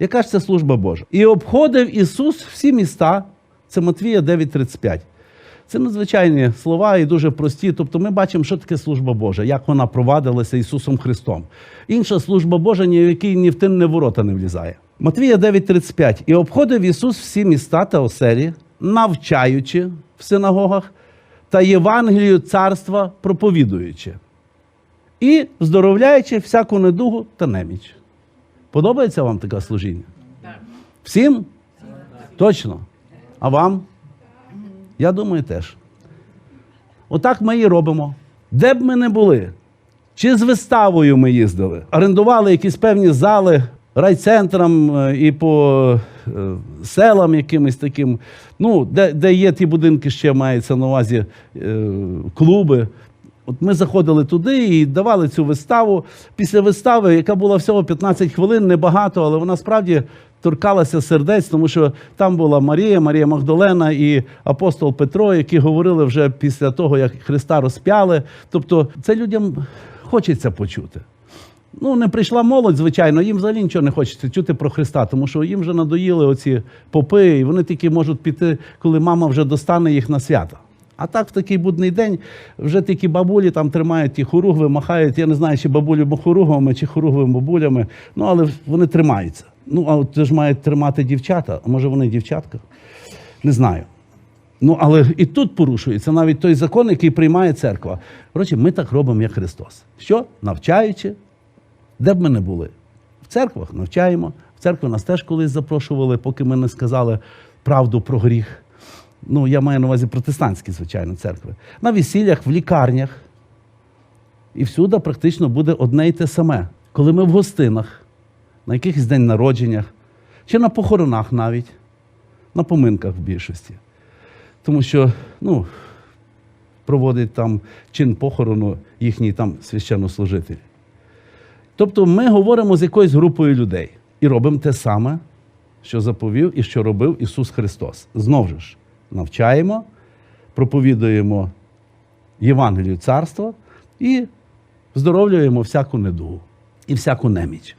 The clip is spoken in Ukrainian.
Яка ж це служба Божа? І обходив Ісус всі міста. Це Матвія 9:35. Це надзвичайні слова і дуже прості. Тобто ми бачимо, що таке служба Божа, як вона провадилася Ісусом Христом. Інша служба Божа, ні в якій ні в тинне ворота не влізає. Матвія 9:35. І обходив Ісус всі міста та оселі, навчаючи в синагогах та Євангелію царства проповідуючи, і здоровляючи всяку недугу та неміч. Подобається вам таке служіння? Всім? Точно. А вам? Я думаю, теж. Отак ми і робимо. Де б ми не були, чи з виставою ми їздили, орендували якісь певні зали райцентрам е, і по е, селам якимось таким, ну, де, де є ті будинки, ще мається на увазі е, клуби. От ми заходили туди і давали цю виставу. Після вистави, яка була всього 15 хвилин, небагато, але вона справді торкалася сердець, тому що там була Марія, Марія Магдалена і апостол Петро, які говорили вже після того, як Христа розп'яли. Тобто, це людям хочеться почути. Ну, не прийшла молодь, звичайно, їм взагалі нічого не хочеться чути про Христа, тому що їм вже надоїли оці попи, і вони тільки можуть піти, коли мама вже достане їх на свято. А так в такий будний день вже такі бабулі там тримають ті хоругви, махають. Я не знаю, чи бабулі хоругвами, чи хоругви бабулями. Ну, але вони тримаються. Ну, а от ж мають тримати дівчата. А може вони дівчатка? Не знаю. Ну, але і тут порушується навіть той закон, який приймає церква. Коротше, ми так робимо, як Христос. Що? Навчаючи, де б ми не були? В церквах навчаємо. В церкву нас теж колись запрошували, поки ми не сказали правду про гріх. Ну, я маю на увазі протестантські, звичайно, церкви. На весіллях, в лікарнях. І всюди практично буде одне й те саме. Коли ми в гостинах, на якихось день народженнях, чи на похоронах навіть, на поминках в більшості. Тому що, ну, проводить там чин похорону їхній там священнослужитель. Тобто ми говоримо з якоюсь групою людей і робимо те саме, що заповів і що робив Ісус Христос. Знову ж навчаємо, проповідуємо Євангелію царства і здоровлюємо всяку недугу і всяку неміч.